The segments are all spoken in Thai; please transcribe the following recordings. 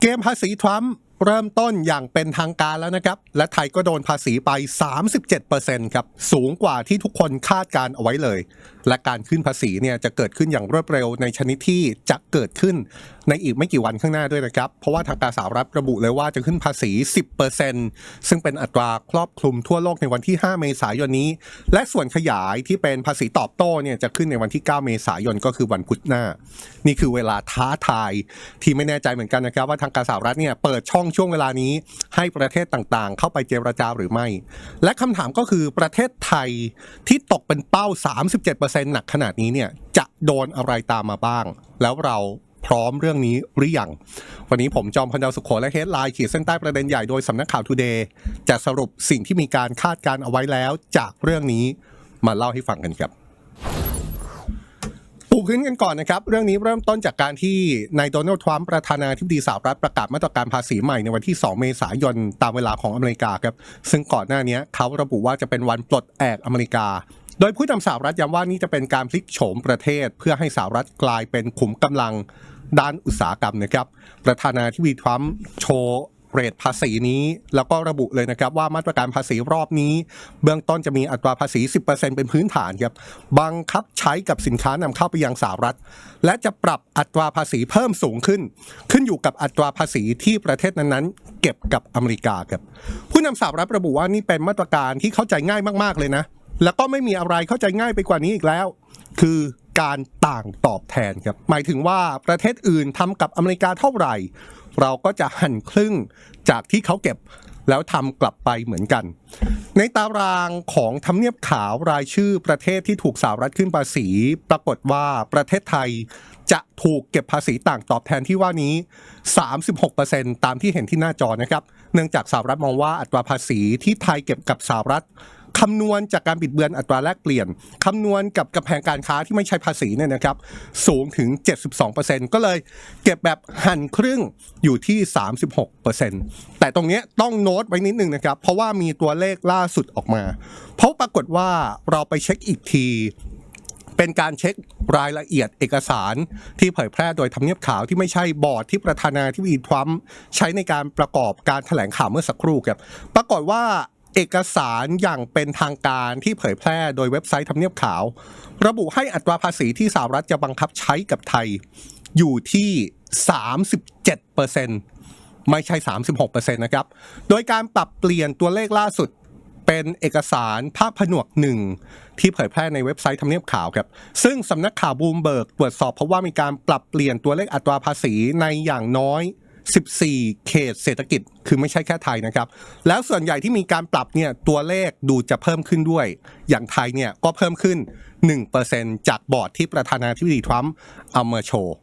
เกมภาษีทรัมป์ เริ่มต้นอย่างเป็นทางการแล้วนะครับ และไทยก็โดนภาษีไป 37%ครับ สูงกว่าที่ทุกคนคาดการเอาไว้เลย และการขึ้นภาษีเนี่ยจะเกิดขึ้นอย่างรวดเร็วในชนิดที่จะเกิดขึ้นในอีกไม่กี่วันข้างหน้าด้วยนะครับ เพราะว่าทางการสหรัฐระบุเลยว่าจะขึ้นภาษี 10%ซึ่งเป็นอัตราครอบคลุมทั่วโลกในวันที่ 5 เมษายนนี้ และส่วนขยายที่เป็นภาษีตอบโต้เนี่ยจะขึ้นในวันที่ 9 เมษายนก็คือวันพุธหน้า นี่คือเวลาท้าทายที่ไม่แน่ใจเหมือนกันนะครับว่าทางการสหรัฐเนี่ยเปิดช่องช่วงเวลานี้ให้ประเทศต่างๆ เข้าไปเจรจาหรือไม่ และคำถามก็คือประเทศไทยที่ตกเป็นเป้า 37%หนักขนาดนี้เนี่ยจะโดนอะไรตามมาบ้าง แล้วเราพร้อมเรื่องนี้หรือยัง วันนี้ผมจอมพันดาวสุขโขและเฮดไลน์ขีดเส้นใต้ประเด็นใหญ่โดยสำนักข่าวทูเดย์จะสรุปสิ่งที่มีการคาดการณ์เอาไว้แล้ว จากเรื่องนี้มาเล่าให้ฟังกันครับ พื้นกันก่อนนะครับ เรื่องนี้เริ่มต้นจากการที่นายโดนัลด์ทรัมป์ประธานาธิบดีสหรัฐประกาศมาตรการภาษีใหม่ในวันที่ 2 เมษายนตามเวลาของอเมริกาครับ ซึ่งก่อนหน้านี้เขาระบุว่าจะเป็นวันปลดแอกอเมริกา โดยผู้นำสหรัฐย้ำว่านี่จะเป็นการพลิกโฉมประเทศ เพื่อให้สหรัฐกลายเป็นขุมกำลังด้านอุตสาหกรรมนะครับ ประธานาธิบดีทรัมป์โชว์ เรทภาษีนี้ แล้วก็ระบุเลยนะครับว่ามาตรการภาษีรอบนี้ เบื้องต้นจะมีอัตราภาษี 10%เป็นพื้นฐานครับบังคับใช้กับสินค้านำเข้าไปยังสหรัฐ และจะปรับอัตราภาษีเพิ่มสูงขึ้น ขึ้นอยู่กับอัตราภาษีที่ประเทศนั้นๆ เก็บกับอเมริกาครับผู้นำสหรัฐระบุว่านี่เป็นมาตรการที่เข้าใจง่ายมาก ๆเลยนะ แล้วก็ไม่มีอะไรเข้าใจง่ายไปกว่านี้อีกแล้ว คือการต่างตอบแทนครับหมายถึงว่าประเทศอื่นทำกับอเมริกาเท่าไหร่ เราก็จะหั่นครึ่งจากที่เขาเก็บแล้วทำกลับไปเหมือนกัน ในตารางของทำเนียบขาวรายชื่อประเทศที่ถูกสหรัฐขึ้นภาษี ปรากฏว่าประเทศไทยจะถูกเก็บภาษีต่างตอบแทนที่ว่านี้ 36%ตามที่เห็นที่หน้าจอนะครับ เนื่องจากสหรัฐมองว่าอัตราภาษีที่ไทยเก็บกับสหรัฐ คำนวณจากการบิดเบือนอัตราแลกเปลี่ยน คำนวณกับกำแพงการค้าที่ไม่ใช่ภาษีเนี่ยนะครับ สูงถึง 72%ก็เลยเก็บแบบหั่นครึ่งอยู่ที่ 36%แต่ตรงนี้ต้องโน้ตไว้นิดนึงนะครับ เพราะว่ามีตัวเลขล่าสุดออกมา เพราะปรากฏว่าเราไปเช็คอีกทีเป็นการเช็ครายละเอียดเอกสารที่เผยแพร่โดยทำเนียบขาวที่ไม่ใช่บอร์ดที่ประธานาธิบดีทรัมป์ใช้ในการประกอบการแถลงข่าวเมื่อสักครู่ครับ ปรากฏว่า เอกสารอย่างเป็นทางการที่เผยแพร่โดยเว็บไซต์ทำเนียบขาว ระบุให้อัตราภาษีที่สหรัฐจะบังคับใช้กับไทย อยู่ที่ 37%ไม่ใช่ 36%นะครับ โดยการปรับเปลี่ยนตัวเลขล่าสุดเป็นเอกสารภาพผนวกหนึ่งที่เผยแพร่ในเว็บไซต์ทำเนียบข่าวครับ ซึ่งสำนักข่าวบูมเบิร์กตรวจสอบเพราะว่ามีการปรับเปลี่ยนตัวเลขอัตราภาษีในอย่างน้อย 14 เขตเศรษฐกิจคือไม่ใช่แค่ไทยนะครับ แล้วส่วนใหญ่ที่มีการปรับเนี่ยตัวเลขดูจะเพิ่มขึ้นด้วย อย่างไทยเนี่ยก็เพิ่มขึ้น 1%จากบอร์ดที่ประธานาธิบดีทรัมป์เอามาโชว์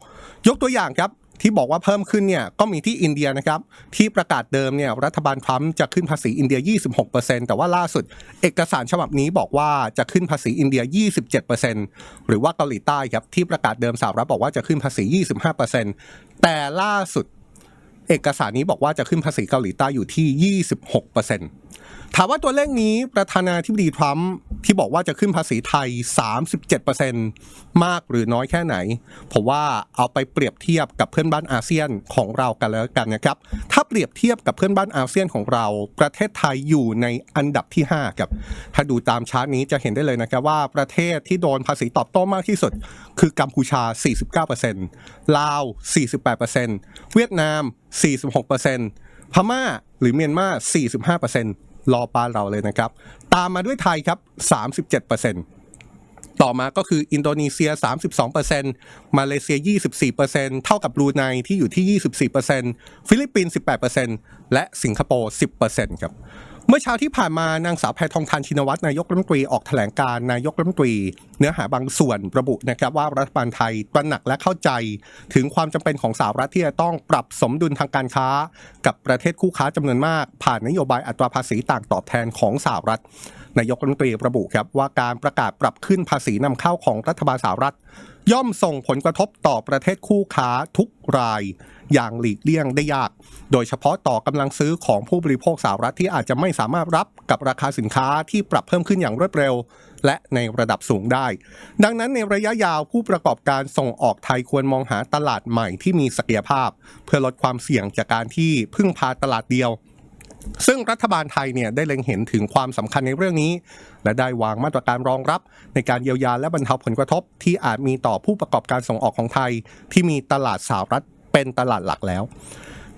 ยกตัวอย่างครับที่บอกว่าเพิ่มขึ้นเนี่ยก็มีที่อินเดียนะครับ ที่ประกาศเดิมเนี่ยรัฐบาลทรัมป์จะขึ้นภาษีอินเดีย 26%แต่ว่าล่าสุด เอกสารฉบับนี้บอกว่าจะขึ้นภาษีอินเดีย 27%หรือว่าเกาหลีใต้ครับที่ประกาศเดิมสหรัฐบอกว่าจะขึ้นภาษี 25%แต่ล่าสุด เอกสารนี้บอกว่าจะขึ้นภาษีเกาหลีใต้อยู่ที่ 26% ถามว่าตัวเลขนี้ประธานาธิบดีทรัมป์ที่บอกว่าจะขึ้นภาษีไทย 37%มากหรือน้อยแค่ไหน ผมว่าเอาไปเปรียบเทียบกับเพื่อนบ้านอาเซียนของเรากันแล้วกันนะครับ ถ้าเปรียบเทียบกับเพื่อนบ้านอาเซียนของเรา ประเทศไทยอยู่ในอันดับที่ 5 ครับ ถ้าดูตามชาร์ตนี้จะเห็นได้เลยนะครับว่าประเทศที่โดนภาษีตอบโต้มากที่สุด คือกัมพูชา 49%ลาว 48%เวียดนาม 46%พม่าหรือเมียนมา 45% รอปานเราเลยนะครับ ตามมาด้วยไทยครับ 37%ต่อมาก็คืออินโดนีเซีย 32%มาเลเซีย 24%เท่ากับบรูไนที่อยู่ที่ 24%ฟิลิปปินส์ 18%และสิงคโปร์ 10%ครับ เมื่อเช้าที่ผ่านมานางสาวแพทองทานชินวัตรนายกรัฐมนตรีออกแถลงการนายกรัฐมนตรี เนื้อหาบางส่วนระบุนะครับว่ารัฐบาลไทยตระหนักและเข้าใจ ถึงความจำเป็นของสหรัฐที่จะต้องปรับสมดุลทางการค้า กับประเทศคู่ค้าจำนวนมาก ผ่านนโยบายอัตราภาษีต่างตอบแทนของสหรัฐ นายกรัฐมนตรีระบุครับว่าการประกาศปรับขึ้นภาษีนำเข้าของรัฐบาลสหรัฐ ย่อมส่งผลกระทบต่อประเทศคู่ค้าทุกราย อย่างหลีกเลี่ยงได้ยาก โดยเฉพาะต่อกำลังซื้อของผู้บริโภคสหรัฐที่อาจจะไม่สามารถรับกับราคาสินค้าที่ปรับเพิ่มขึ้นอย่างรวดเร็ว และในระดับสูงได้ ดังนั้นในระยะยาวผู้ประกอบการส่งออกไทยควรมองหาตลาดใหม่ที่มีศักยภาพ เพื่อลดความเสี่ยงจากการที่พึ่งพาตลาดเดียว ซึ่งรัฐบาลไทยเนี่ยได้เล็งเห็นถึงความสำคัญในเรื่องนี้ และได้วางมาตรการรองรับ ในการเยียวยาและบรรเทาผลกระทบ ที่อาจมีต่อผู้ประกอบการส่งออกของไทย ที่มีตลาดสหรัฐเป็นตลาดหลักแล้ว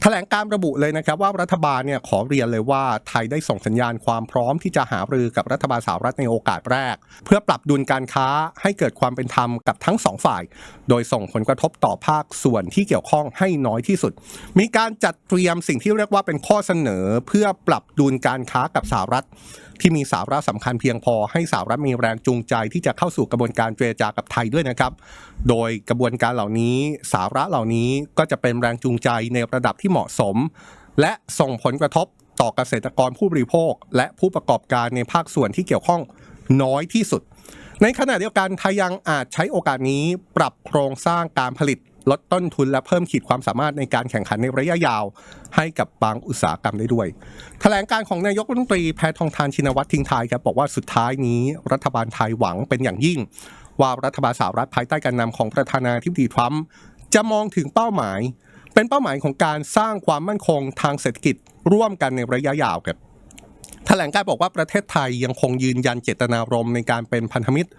แถลงการระบุเลยนะครับว่ารัฐบาลเนี่ยขอเรียนเลยว่าไทยได้ส่งสัญญาณความพร้อมที่จะหารือกับรัฐบาลสหรัฐในโอกาสแรก เพื่อปรับดุลการค้าให้เกิดความเป็นธรรมกับทั้งสองฝ่าย โดยส่งผลกระทบต่อภาคส่วนที่เกี่ยวข้องให้น้อยที่สุด มีการจัดเตรียมสิ่งที่เรียกว่าเป็นข้อเสนอ เพื่อปรับดุลการค้ากับสหรัฐ ที่มีสาระสำคัญเพียงพอให้สหรัฐมีแรงจูงใจที่จะเข้าสู่กระบวนการเจรจากับไทยด้วยนะครับ โดยกระบวนการเหล่านี้สาระเหล่านี้ก็จะเป็นแรงจูงใจในระดับที่เหมาะสม และส่งผลกระทบต่อเกษตรกรผู้บริโภค และผู้ประกอบการในภาคส่วนที่เกี่ยวข้องน้อยที่สุด ในขณะเดียวกันไทยยังอาจใช้โอกาสนี้ปรับโครงสร้างการผลิต ลดต้นทุนและเพิ่มขีดความสามารถในการแข่งขันในระยะยาว ให้กับบางอุตสาหกรรมได้ด้วย แถลงการของนายกรัฐมนตรีแพทองทานชินวัตรทิ้งท้ายครับบอกว่าสุดท้ายนี้ รัฐบาลไทยหวังเป็นอย่างยิ่ง ว่ารัฐบาลสหรัฐภายใต้การนำของประธานาธิบดีทรัมป์จะมองถึงเป้าหมาย เป็นเป้าหมายของการสร้างความมั่นคงทางเศรษฐกิจร่วมกันในระยะยาวครับ แถลงการบอกว่าประเทศไทยยังคงยืนยันเจตนารมณ์ในการเป็นพันธมิตร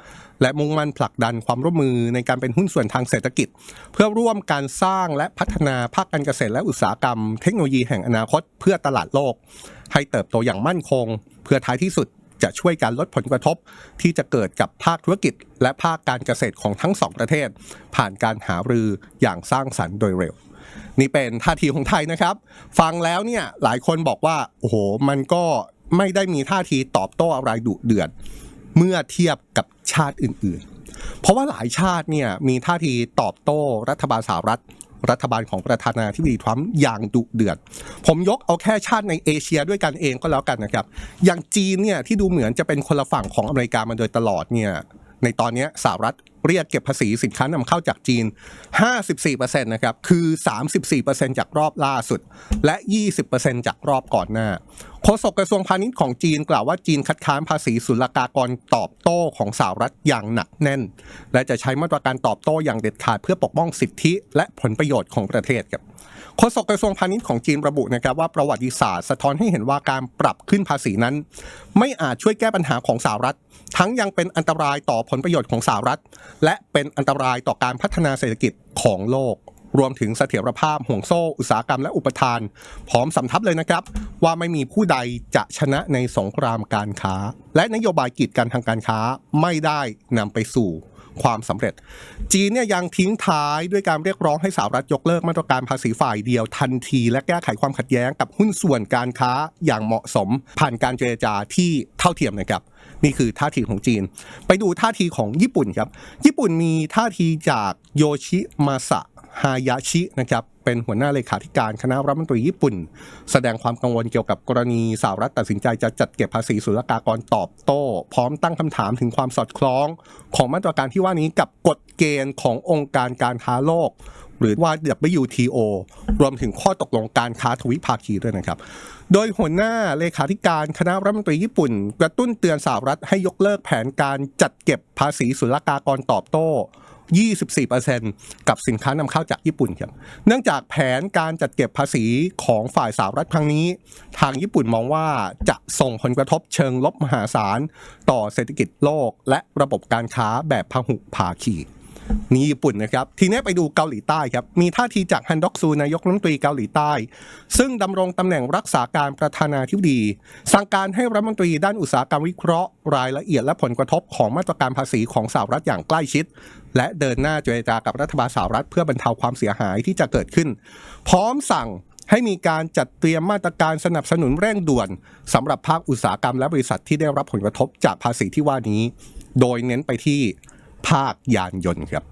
และมุ่งมั่นผลักดันความร่วมมือในการเป็นหุ้นส่วนทางเศรษฐกิจ เพื่อร่วมการสร้างและพัฒนาภาคการเกษตรและอุตสาหกรรม เทคโนโลยีแห่งอนาคตเพื่อตลาดโลก ให้เติบโตอย่างมั่นคง เพื่อท้ายที่สุดจะช่วยการลดผลกระทบ ที่จะเกิดกับภาคธุรกิจ และภาคการเกษตรของทั้งสองประเทศ ผ่านการหารืออย่างสร้างสรรค์โดยเร็วนี่เป็นท่าทีของไทยนะครับ ฟังแล้วเนี่ยหลายคนบอกว่าโอ้โหมันก็ ไม่ได้มีท่าทีตอบโต้อะไรดุเดือด เมื่อเทียบกับชาติอื่นๆ เพราะว่าหลายชาติเนี่ยมีท่าทีตอบโต้รัฐบาลสหรัฐ รัฐบาลของประธานาธิบดีทรัมป์อย่างดุเดือด ผมยกเอาแค่ชาติในเอเชียด้วยกันเองก็แล้วกันนะครับ อย่างจีนเนี่ยที่ดูเหมือนจะเป็นคนละฝั่งของอเมริกามาโดยตลอดเนี่ยในตอนนี้สหรัฐ เรียกเก็บภาษีสินค้านำเข้าจากจีน 54%นะครับ คือ 34%จากรอบล่าสุด และ 20%จากรอบก่อนหน้า โฆษกกระทรวงพาณิชย์ของจีนกล่าวว่าจีนคัดค้านภาษีศุลกากรตอบโต้ของสหรัฐอย่างหนักแน่น และจะใช้มาตรการตอบโต้อย่างเด็ดขาดเพื่อปกป้องสิทธิและผลประโยชน์ของประเทศครับโฆษกกระทรวงพาณิชย์ของจีนระบุนะครับว่าประวัติศาสตร์สะท้อนให้เห็นว่าการปรับขึ้นภาษีนั้น ไม่อาจช่วยแก้ปัญหาของสหรัฐ ทั้งยังเป็นอันตรายต่อผลประโยชน์ของสหรัฐและเป็นอันตรายต่อการพัฒนาเศรษฐกิจของโลก รวมถึงเสถียรภาพห่วงโซ่ อุตสาหกรรมและอุปทาน พร้อมสำทับเลยนะครับ ว่าไม่มีผู้ใดจะชนะในสงครามการค้า และนโยบายกีดกันทางการค้าไม่ได้นำไปสู่ ความสำเร็จ จีนเนี่ยยังทิ้งท้ายด้วยการเรียกร้องให้สหรัฐยกเลิกมาตรการภาษีฝ่ายเดียวทันที และแก้ไขความขัดแย้งกับหุ้นส่วนการค้าอย่างเหมาะสม ผ่านการเจรจาที่เท่าเทียมนะครับนี่คือท่าทีของจีน ไปดูท่าทีของญี่ปุ่นครับ ญี่ปุ่นมีท่าทีจากโยชิมาสะฮายาชินะครับ เป็นหัวหน้าเลขาธิการคณะรัฐมนตรีญี่ปุ่น แสดงความกังวลเกี่ยวกับกรณีสหรัฐตัดสินใจจะจัดเก็บภาษีศุลกากรตอบโต้ พร้อมตั้งคำถามถึงความสอดคล้อง ของมาตรการที่ว่านี้กับกฎเกณฑ์ขององค์การการค้าโลก หรือว่า WTO รวมถึงข้อตกลงการค้าทวิภาคีด้วยนะครับโดยหัวหน้าเลขาธิการคณะรัฐมนตรีญี่ปุ่น กระตุ้นเตือนสหรัฐให้ยกเลิกแผนการจัดเก็บภาษีศุลกากรตอบโต้ 24%กับสินค้านำเข้าจากญี่ปุ่นครับเนื่องจากแผนการจัดเก็บภาษีของฝ่ายสหรัฐครั้งนี้ ทางญี่ปุ่นมองว่าจะส่งผลกระทบเชิงลบมหาศาล ต่อเศรษฐกิจโลก และระบบการค้าแบบพหุภาคี นี่ญี่ปุ่นนะครับ ทีนี้ไปดูเกาหลีใต้ครับ มีท่าทีจากฮันดอกซูนายกรัฐมนตรีเกาหลีใต้ ซึ่งดำรงตำแหน่งรักษาการประธานาธิบดี สั่งการให้รัฐมนตรีด้านอุตสาหกรรมวิเคราะห์ รายละเอียดและผลกระทบของมาตรการภาษีของสหรัฐอย่างใกล้ชิด และเดินหน้าเจรจากับรัฐบาลสหรัฐเพื่อบรรเทาความเสียหายที่จะเกิดขึ้น พร้อมสั่งให้มีการจัดเตรียมมาตรการสนับสนุนเร่งด่วนสำหรับภาคอุตสาหกรรมและบริษัทที่ได้รับผลกระทบจากภาษีที่ว่านี้ โดยเน้นไปที่ ภาคยานยนต์ครับ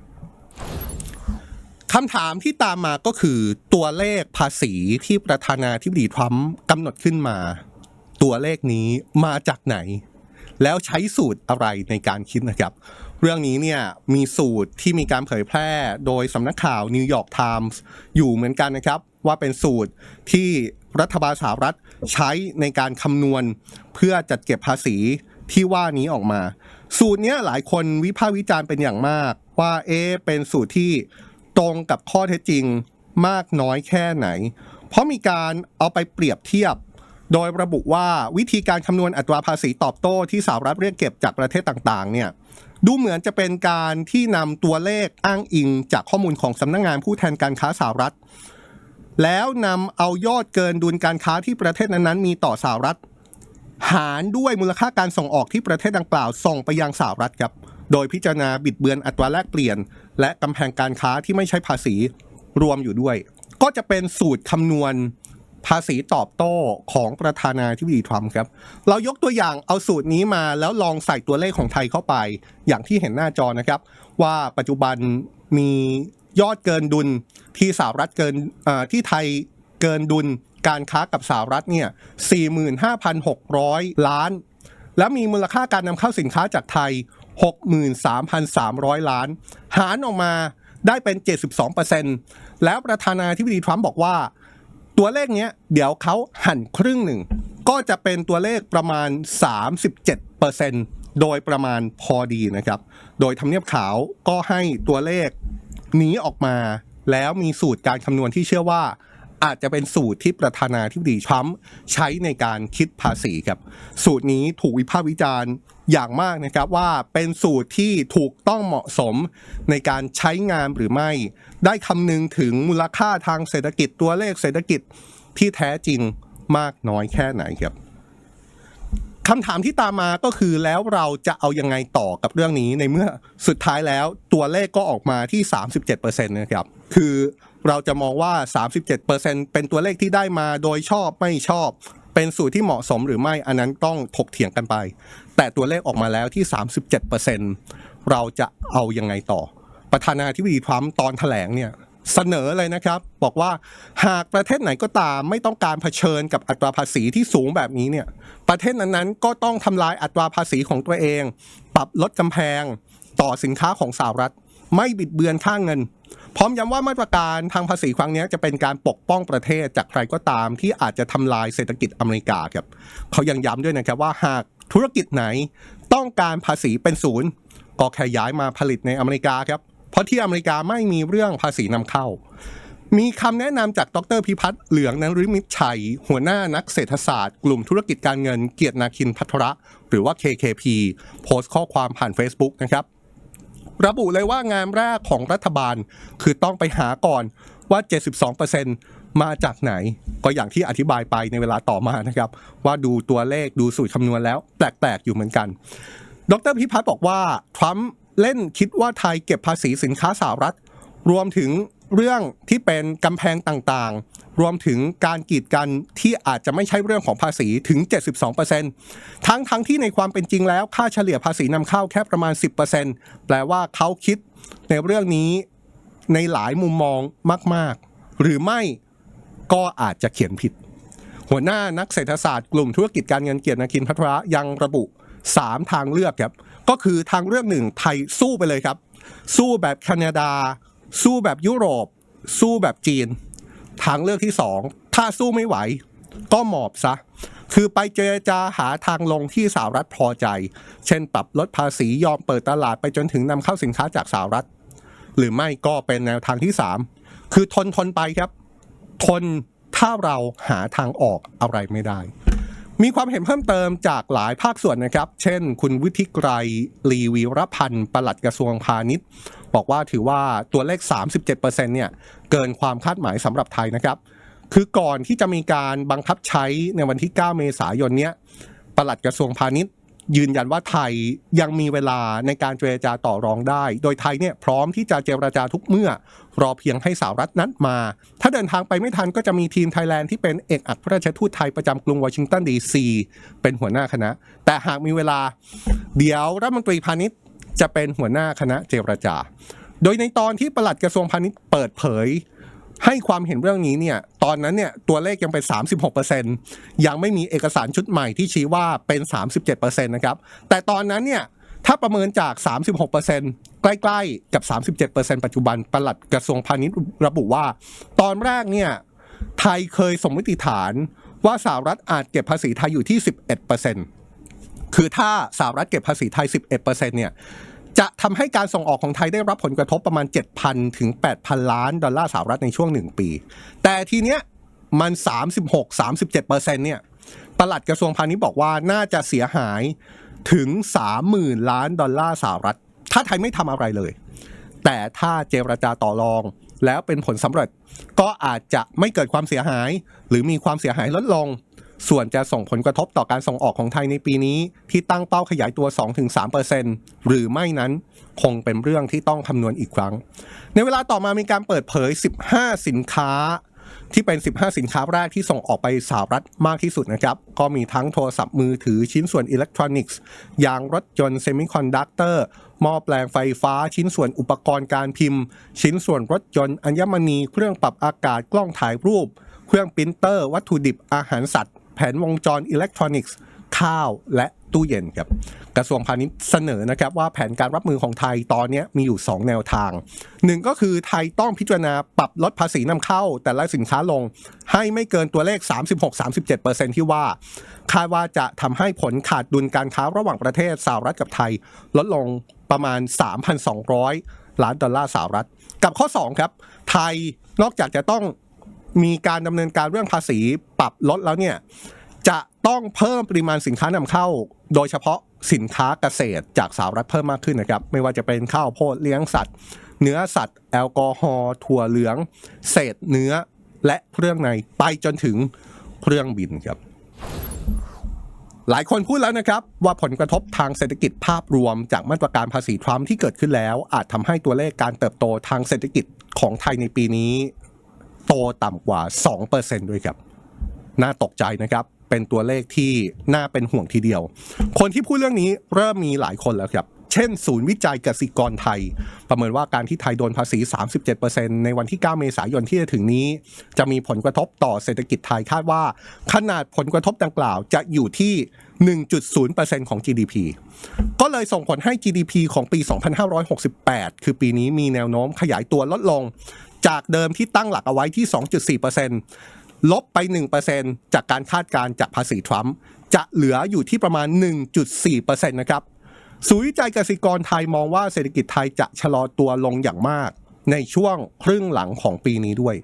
คำถามที่ตามมาก็คือตัวเลขภาษีที่ประธานาธิบดีทรัมป์กำหนดขึ้นมา ตัวเลขนี้มาจากไหน แล้วใช้สูตรอะไรในการคิดนะครับ เรื่องนี้เนี่ยมีสูตรที่มีการเผยแพร่โดยสำนักข่าวนิวยอร์กไทมส์อยู่เหมือนกันนะครับ ว่าเป็นสูตรที่รัฐบาลสหรัฐใช้ในการคำนวณเพื่อจัดเก็บภาษีที่ว่านี้ออกมา สูตรเนี้ยหลายคนวิพากษ์วิจารณ์เป็นอย่างมาก ว่าเอ๊เป็นสูตรที่ตรงกับข้อเท็จจริงมากน้อยแค่ไหน เพราะมีการเอาไปเปรียบเทียบ โดยระบุว่าวิธีการคำนวณอัตราภาษีตอบโต้ที่สหรัฐเรียกเก็บจากประเทศต่างๆ เนี่ยดูเหมือนจะเป็นการที่นำตัวเลขอ้างอิงจากข้อมูลของสำนักงงานผู้แทนการค้าสหรัฐ แล้วนำเอายอดเกินดุลการค้าที่ประเทศนั้นๆมีต่อสหรัฐ หารด้วยมูลค่าการส่งออกที่ประเทศดังกล่าวส่งไปยังสหรัฐครับ โดยพิจารณาบิดเบือนอัตราแลกเปลี่ยน และกำแพงการค้าที่ไม่ใช่ภาษีรวมอยู่ด้วย ก็จะเป็นสูตรคำนวณภาษีตอบโต้ของประธานาธิบดีทรัมป์ครับ เรายกตัวอย่างเอาสูตรนี้มาแล้วลองใส่ตัวเลขของไทยเข้าไป อย่างที่เห็นหน้าจอนะครับ ว่าปัจจุบันมียอดเกินดุลที่สหรัฐเกินที่ไทยเกินดุล การค้ากับสหรัฐเนี่ย45,600 ล้าน แล้วมีมูลค่าการนำเข้าสินค้าจากไทย 63,300 ล้าน หารออกมาได้เป็น 72%แล้วประธานาธิบดีทรัมป์บอกว่า ตัวเลขเนี้ยเดี๋ยวเขาหั่นครึ่งหนึ่ง ก็จะเป็นตัวเลขประมาณ 37%โดยประมาณพอดีนะครับ โดยทำเนียบขาวก็ให้ตัวเลขนี้ออกมา แล้วมีสูตรการคำนวณที่เชื่อว่า อาจจะเป็นสูตรที่ประธานาธิบดีทรัมป์ใช้ในการคิดภาษีครับ สูตรนี้ถูกวิพากษ์วิจารณ์อย่างมากนะครับว่าเป็นสูตรที่ถูกต้องเหมาะสมในการใช้งานหรือไม่ ได้คำนึงถึงมูลค่าทางเศรษฐกิจตัวเลขเศรษฐกิจที่แท้จริงมากน้อยแค่ไหนครับคำถามที่ตามมาก็คือแล้วเราจะเอายังไงต่อกับเรื่องนี้ในเมื่อสุดท้ายแล้วตัวเลขก็ออกมาที่ 37%นะครับ คือ เราจะมองว่า 37%เป็นตัวเลขที่ได้มาโดยชอบไม่ชอบ เป็นสูตรที่เหมาะสมหรือไม่อันนั้นต้องถกเถียงกันไป แต่ตัวเลขออกมาแล้วที่ 37%เราจะเอายังไงต่อ ประธานาธิบดีทรัมป์ตอนแถลงเนี่ยเสนอเลยนะครับ บอกว่าหากประเทศไหนก็ตามไม่ต้องการเผชิญกับอัตราภาษีที่สูงแบบนี้เนี่ย ประเทศนั้นๆก็ต้องทำลายอัตราภาษีของตัวเอง ปรับลดกำแพง ต่อสินค้าของสหรัฐ ไม่บิดเบือนค่าเงิน พร้อมย้ำว่ามาตรการทางภาษีครั้งนี้จะเป็นการปกป้องประเทศจากใครก็ตามที่อาจจะทำลายเศรษฐกิจอเมริกาครับเขายังย้ำด้วยนะครับว่าหากธุรกิจไหนต้องการภาษีเป็นศูนย์ก็แค่ย้ายมาผลิตในอเมริกาครับ เพราะที่อเมริกาไม่มีเรื่องภาษีนำเข้า มีคำแนะนำจากดรพิพัฒน์เหลืองนฤมิตชัย หัวหน้านักเศรษฐศาสตร์ กลุ่มธุรกิจการเงินเกียรตินาคินพัทระ หรือว่า KKP โพสต์ข้อความผ่าน Facebook นะครับ ระบุเลยว่างานแรกของรัฐบาล คือต้องไปหาก่อนว่า 72%มาจากไหน ก็อย่างที่อธิบายไปในเวลาต่อมานะครับ ว่าดูตัวเลขดูสูตรคำนวณแล้ว แปลก ๆ อยู่เหมือนกัน ดรพิพัฒน์บอกว่า ทรัมป์เล่นคิดว่าไทยเก็บภาษีสินค้าสหรัฐ รวมถึง เรื่องที่เป็นกำแพงต่างๆ รวมถึงการกีดกันที่อาจจะไม่ใช่เรื่องของภาษีถึง 72%ทั้งทั้งที่ในความเป็นจริงแล้ว ค่าเฉลี่ยภาษีนำเข้าแค่ประมาณ 10%แปลว่าเขาคิดในเรื่องนี้ในหลายมุมมองมาก ๆ หรือไม่ก็อาจจะเขียนผิด หัวหน้านักเศรษฐศาสตร์กลุ่มธุรกิจการเงินเกียรตินาคินพัทระยังระบุ 3 ทางเลือกครับ ก็คือทางเลือกหนึ่งไทยสู้ไปเลยครับ สู้แบบแคนาดา สู้แบบยุโรป สู้แบบจีน ทางเลือกที่2ถ้าสู้ไม่ไหว ก็หมอบซะ คือไปเจรจาหาทางลงที่สหรัฐพอใจ เช่นปรับลดภาษียอมเปิดตลาดไปจนถึงนำเข้าสินค้าจากสหรัฐ หรือไม่ก็เป็นแนวทางที่3คือทนทนไปครับ ทนถ้าเราหาทางออกอะไรไม่ได้ มีความเห็นเพิ่มเติมจากหลายภาคส่วนนะครับ เช่น คุณวิทิไกรลีวีรพันธ์ปลัดกระทรวงพาณิชย์ บอกว่าถือว่าตัวเลข 37%เนี่ยเกินความคาดหมายสำหรับไทยนะครับ คือก่อนที่จะมีการบังคับใช้ในวันที่ 9 เมษายนเนี้ยปลัดกระทรวงพาณิชย์ ยืนยันว่าไทยยังมีเวลาในการเจรจาต่อรองได้ โดยไทยเนี่ยพร้อมที่จะเจรจาทุกเมื่อ รอเพียงให้สหรัฐนัดมา ถ้าเดินทางไปไม่ทันก็จะมีทีมไทยแลนด์ที่เป็นเอกอัครราชทูตไทยประจำกรุงวอชิงตันดีซีเป็นหัวหน้าคณะ แต่หากมีเวลา เดี๋ยวรัฐมนตรีพาณิชย์ จะเป็นหัวหน้าคณะเจรจา โดยในตอนที่ปลัดกระทรวงพาณิชย์เปิดเผย ให้ความเห็นเรื่องนี้เนี่ย ตอนนั้นเนี่ยตัวเลขยังเป็น 36%ยังไม่มีเอกสารชุดใหม่ที่ชี้ว่าเป็น 37%นะครับ แต่ตอนนั้นเนี่ยถ้าประเมินจาก 36%ใกล้ๆ กับ 37%ปัจจุบันปลัดกระทรวงพาณิชย์ระบุว่า ตอนแรกเนี่ยไทยเคยสมมติฐานว่าสหรัฐอาจเก็บภาษีไทยอยู่ที่ 11%คือถ้าสหรัฐเก็บภาษีไทย 11%เนี่ย จะทำให้การส่งออกของไทยได้รับผลกระทบประมาณ 7,000 ถึง 8,000 ล้านดอลลาร์สหรัฐในช่วง 1 ปี แต่ทีเนี้ยมัน 36-37%เนี่ยปลัดกระทรวงพาณิชย์บอกว่าน่าจะเสียหายถึง 30,000 ล้านดอลลาร์สหรัฐ ถ้าไทยไม่ทำอะไรเลย แต่ถ้าเจรจาต่อรองแล้วเป็นผลสำเร็จ ก็อาจจะไม่เกิดความเสียหาย หรือมีความเสียหายลดลง ส่วนจะส่งผลกระทบต่อการส่งออกของไทยในปีนี้ที่ตั้งเป้าขยายตัว 2-3%หรือไม่นั้นคงเป็นเรื่องที่ต้องคำนวณอีกครั้ง ในเวลาต่อมามีการเปิดเผย 15 สินค้า ที่เป็น 15 สินค้าแรกที่ส่งออกไปสหรัฐมากที่สุดนะครับ ก็มีทั้งโทรศัพท์มือถือชิ้นส่วนอิเล็กทรอนิกส์ ยางรถยนต์เซมิคอนดักเตอร์หม้อแปลงไฟฟ้า ชิ้นส่วนอุปกรณ์การพิมพ์ ชิ้นส่วนรถยนต์อัญมณี เครื่องปรับอากาศกล้องถ่ายรูป เครื่องปรินเตอร์ วัตถุดิบอาหารสัตว์ แผนวงจรอิเล็กทรอนิกส์ข้าวและตู้เย็นครับกระทรวงพาณิชย์เสนอนะครับว่าแผนการรับมือของไทยตอนนี้มีอยู่ 2 แนวทางหนึ่งก็คือไทยต้องพิจารณาปรับลดภาษีนำเข้า แต่ละสินค้าลงให้ไม่เกินตัวเลข 36-37%ที่ว่า คาดว่าจะทำให้ผลขาดดุลการค้าระหว่างประเทศสหรัฐกับไทย ลดลงประมาณ 3,200 ล้านดอลลาร์สหรัฐ กับข้อ 2 ครับ ไทยนอกจากจะต้อง มีการดำเนินการเรื่องภาษีปรับลดแล้วเนี่ยจะต้องเพิ่มปริมาณสินค้านำเข้า โดยเฉพาะสินค้าเกษตรจากสหรัฐเพิ่มมากขึ้นนะครับ ไม่ว่าจะเป็นข้าวโพดเลี้ยงสัตว์ เนื้อสัตว์ แอลกอฮอล์ถั่วเหลือง เศษเนื้อและเครื่องในไปจนถึงเครื่องบินครับ หลายคนพูดแล้วนะครับ ว่าผลกระทบทางเศรษฐกิจภาพรวมจากมาตรการภาษีทรัมป์ที่เกิดขึ้นแล้ว อาจทำให้ตัวเลขการเติบโตทางเศรษฐกิจของไทยในปีนี้ โตต่ำกว่า 2%ด้วยครับ น่าตกใจนะครับ เป็นตัวเลขที่น่าเป็นห่วงทีเดียว คนที่พูดเรื่องนี้เริ่มมีหลายคนแล้วครับ เช่น ศูนย์วิจัยกสิกรไทย ประเมินว่าการที่ไทยโดนภาษี 37%ในวันที่ 9 เมษายนที่จะถึงนี้ จะมีผลกระทบต่อเศรษฐกิจไทยคาดว่า ขนาดผลกระทบดังกล่าวจะอยู่ที่1.0%ของ GDP ก็เลยส่งผลให้ GDP ของปี 2568 คือปีนี้มีแนวโน้มขยายตัวลดลง จากเดิมที่ตั้งหลักเอาไว้ที่ 2.4%ลบไป 1%จากการคาดการณ์จากภาษีทรัมป์จะเหลืออยู่ที่ประมาณ 1.4%นะครับศูนย์วิจัยกสิกรไทยมองว่าเศรษฐกิจไทยจะชะลอตัวลงอย่างมาก ในช่วงครึ่งหลังของปีนี้ด้วย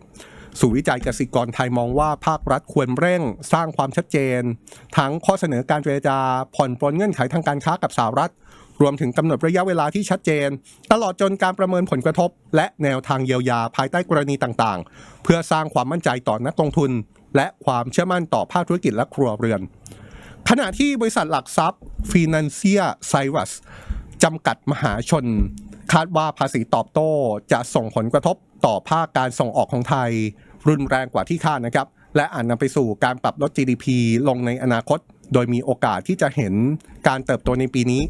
ศูนย์วิจัยกสิกรไทยมองว่าภาครัฐควรเร่งสร้างความชัดเจน ทั้งข้อเสนอการเจรจาผ่อนปลนเงื่อนไขทางการค้ากับสหรัฐ รวมถึงกำหนดระยะเวลาที่ชัดเจน ตลอดจนการประเมินผลกระทบ และแนวทางเยียวยาภายใต้กรณีต่างๆ เพื่อสร้างความมั่นใจต่อนักลงทุน และความเชื่อมั่นต่อภาคธุรกิจและครัวเรือน ขณะที่บริษัทหลักทรัพย์ Financia Cyrus จำกัดมหาชน คาดว่าภาษีตอบโต้จะส่งผลกระทบต่อภาคการส่งออกของไทย รุนแรงกว่าที่คาดนะครับ และอาจนำไปสู่การปรับลด GDP ลงในอนาคต โดยมีโอกาสที่จะเห็นการเติบโตในปีนี้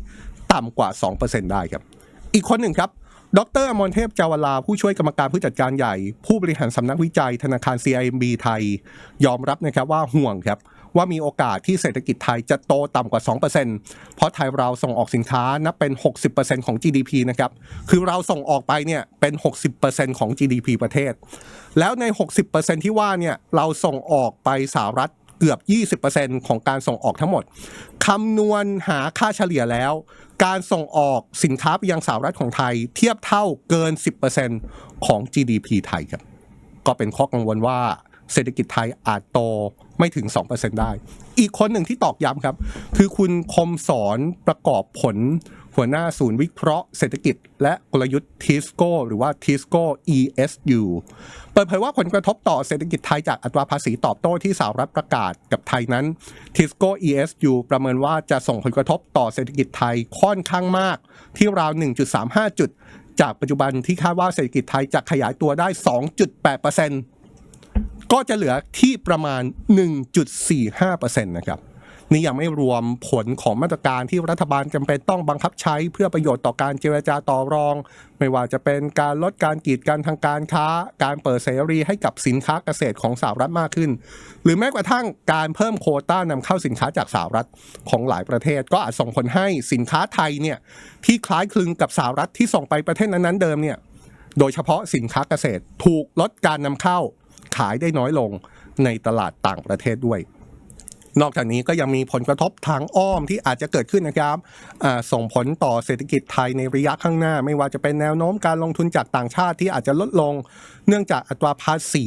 ต่ำกว่า 2%ได้ครับ อีกคนหนึ่งครับ ดรอมรเทพจาวลา ผู้ช่วยกรรมการผู้จัดการใหญ่ ผู้บริหารสำนักวิจัยธนาคาร CIMB ไทย ยอมรับนะครับว่าห่วงครับว่ามีโอกาสที่เศรษฐกิจไทยจะโตต่ำกว่า 2%เพราะไทยเราส่งออกสินค้านับเป็น 60%ของ GDP นะครับ คือเราส่งออกไปเนี่ยเป็น 60%ของ GDP ประเทศ แล้วใน 60%ที่ว่าเนี่ยเราส่งออกไปสหรัฐ เกือบ 20%ของการส่งออกทั้งหมดคำนวณหาค่าเฉลี่ยแล้ว การส่งออกสินค้าไปยังสหรัฐของไทย เทียบเท่าเกิน 10%ของ GDP ไทยครับก็เป็นข้อกังวลว่าเศรษฐกิจไทยอาจโตไม่ถึง 2%ได้ อีกคนหนึ่งที่ตอกย้ำครับ คือคุณคมสอนประกอบผล หัวหน้าศูนย์วิเคราะห์เศรษฐกิจ และกลยุทธ์ทิสโก้หรือว่า Tisco ESU เปิดเผยว่าผลกระทบต่อเศรษฐกิจไทยจากอัตราภาษีตอบโต้ที่สหรัฐประกาศกับไทยนั้น Tisco ESU ประเมินว่าจะส่งผลกระทบต่อเศรษฐกิจไทยค่อนข้างมาก ที่ราว 1.35 จุด จากปัจจุบันที่คาดว่าเศรษฐกิจไทยจะขยายตัวได้ 2.8%ก็จะเหลือที่ประมาณ 1.45%นะครับ นี่ยังไม่รวมผลของมาตรการที่รัฐบาลจำเป็นต้องบังคับใช้เพื่อประโยชน์ต่อการเจรจาต่อรอง ไม่ว่าจะเป็นการลดการกีดกันทางการค้า การเปิดเสรีให้กับสินค้าเกษตรของสหรัฐมากขึ้น หรือแม้กระทั่งการเพิ่มโคต้านำเข้าสินค้าจากสหรัฐของหลายประเทศ ก็อาจส่งผลให้สินค้าไทยเนี่ยที่คล้ายคลึงกับสหรัฐที่ส่งไปประเทศนั้นๆเดิมเนี่ยโดยเฉพาะสินค้าเกษตรถูกลดการนำเข้าขายได้น้อยลงในตลาดต่างประเทศด้วย นอกจากนี้ก็ยังมีผลกระทบทางอ้อมที่อาจจะเกิดขึ้นนะครับส่งผลต่อเศรษฐกิจไทยในระยะข้างหน้า ไม่ว่าจะเป็นแนวโน้มการลงทุนจากต่างชาติที่อาจจะลดลง เนื่องจากอัตราภาษี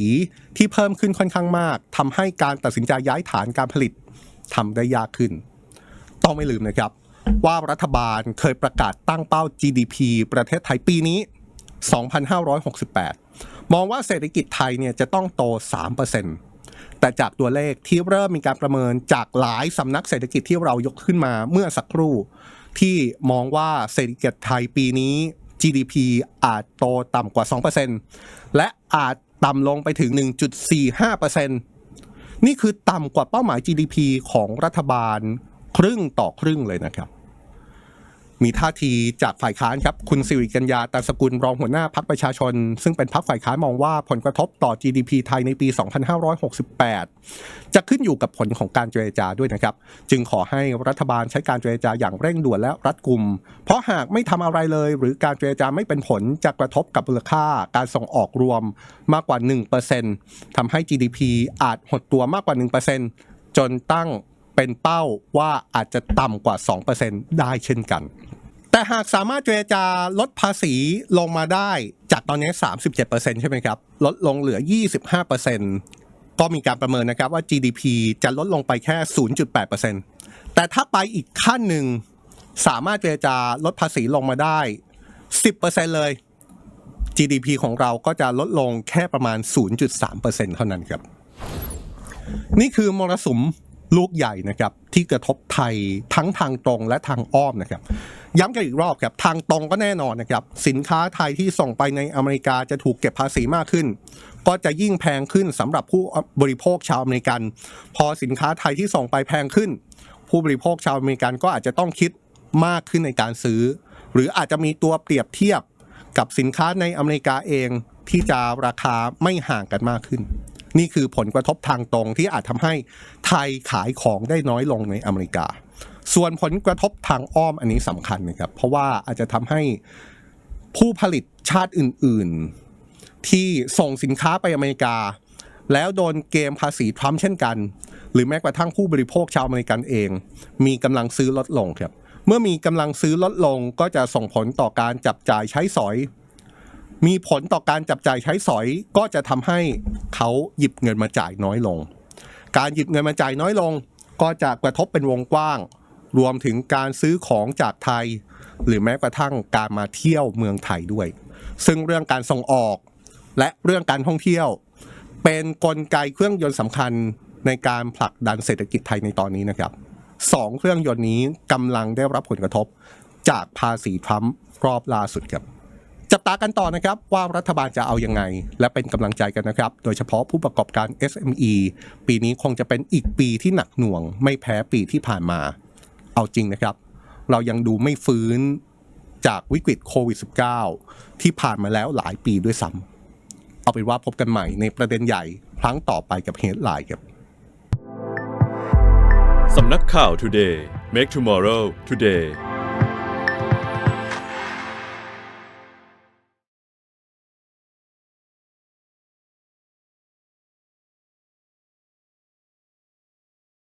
ที่เพิ่มขึ้นค่อนข้างมากทำให้การตัดสินใจย้ายฐานการผลิตทำได้ยากขึ้น ต้องไม่ลืมนะครับ ว่ารัฐบาลเคยประกาศตั้งเป้า GDP ประเทศไทยปีนี้ 2568 มองว่าเศรษฐกิจไทยเนี่ยจะต้องโต 3% แต่จากตัวเลขที่เริ่มมีการประเมินจากหลายสำนักเศรษฐกิจที่เรายกขึ้นมาเมื่อสักครู่ ที่มองว่าเศรษฐกิจไทยปีนี้ GDP อาจโตต่ำกว่า 2%และอาจต่ำลงไปถึง 1.45%นี่คือต่ำกว่าเป้าหมาย GDP ของรัฐบาลครึ่งต่อครึ่งเลยนะครับ มีท่าทีจากฝ่ายค้านครับ คุณสิริกัญญาตันสกุลรองหัวหน้าพักประชาชน ซึ่งเป็นพักฝ่ายค้านมองว่าผลกระทบต่อ GDP ไทยในปี 2568 จะขึ้นอยู่กับผลของการเจรจาด้วยนะครับ จึงขอให้รัฐบาลใช้การเจรจาอย่างเร่งด่วนและรัดกุม เพราะหากไม่ทำอะไรเลย หรือการเจรจาไม่เป็นผลจะกระทบกับมูลค่าการส่งออกรวมมากกว่า 1%ทำให้ GDP อาจหดตัวมากกว่า 1%จนตั้งเป็นเป้าว่าอาจจะต่ำกว่า 2%ได้เช่นกัน แต่หากสามารถเจรจาลดภาษีลงมาได้จากตอนนี้ 37%ใช่ไหมครับ ลดลงเหลือ 25%ก็มีการประเมินนะครับว่า GDP จะลดลงไปแค่ 0.8%แต่ถ้าไปอีกขั้นหนึ่งสามารถเจรจาลดภาษีลงมาได้ 10%เลย GDP ของเราก็จะลดลงแค่ประมาณ 0.3%เท่านั้นครับ นี่คือมรสุมลูกใหญ่นะครับที่กระทบไทยทั้งทางตรงและทางอ้อมนะครับ ย้ำกันอีกรอบครับทางตรงก็แน่นอนนะครับสินค้าไทยที่ส่งไปในอเมริกาจะถูกเก็บภาษีมากขึ้น ก็จะยิ่งแพงขึ้นสำหรับผู้บริโภคชาวอเมริกัน พอสินค้าไทยที่ส่งไปแพงขึ้น ผู้บริโภคชาวอเมริกันก็อาจจะต้องคิดมากขึ้นในการซื้อ หรืออาจจะมีตัวเปรียบเทียบกับสินค้าในอเมริกาเองที่จะราคาไม่ห่างกันมากขึ้น นี่คือผลกระทบทางตรงที่อาจทำให้ไทยขายของได้น้อยลงในอเมริกา ส่วนผลกระทบทางอ้อมอันนี้สำคัญนะครับ เพราะว่าอาจจะทำให้ผู้ผลิตชาติอื่น ๆ ที่ส่งสินค้าไปอเมริกา แล้วโดนเกมภาษีทรัมป์เช่นกัน หรือแม้กระทั่งผู้บริโภคชาวอเมริกันเอง มีกำลังซื้อลดลงครับ เมื่อมีกำลังซื้อลดลงก็จะส่งผลต่อการจับจ่ายใช้สอย มีผลต่อการจับจ่ายใช้สอย ก็จะทำให้เขาหยิบเงินมาจ่ายน้อยลง การหยิบเงินมาจ่ายน้อยลง ก็จะกระทบเป็นวงกว้าง รวมถึงการซื้อของจากไทย หรือแม้กระทั่งการมาเที่ยวเมืองไทยด้วย ซึ่งเรื่องการส่งออก และเรื่องการท่องเที่ยว เป็นนกลไกเครื่องยนต์สำคัญในการผลักดันเศรษฐกิจไทยในตอนนี้นะครับสองเครื่องยนต์นี้กำลังได้รับผลกระทบจากภาษีทรัมป์รอบล่าสุดครับจับตากันต่อนะครับว่ารัฐบาลจะเอายังไง และเป็นกำลังใจกันนะครับ โดยเฉพาะผู้ประกอบการ SME ปีนี้คงจะเป็นอีกปีที่หนักหน่วง ไม่แพ้ปีที่ผ่านมา เอาจริงนะครับ เรายังดูไม่ฟื้นจากวิกฤตโควิด -19 ที่ผ่านมาแล้วหลายปีด้วยซ้ำเอาเป็นว่าพบกันใหม่ในประเด็นใหญ่ครั้งต่อไปกับเฮดไลน์ครับสำนักข่าว Today Make Tomorrow Today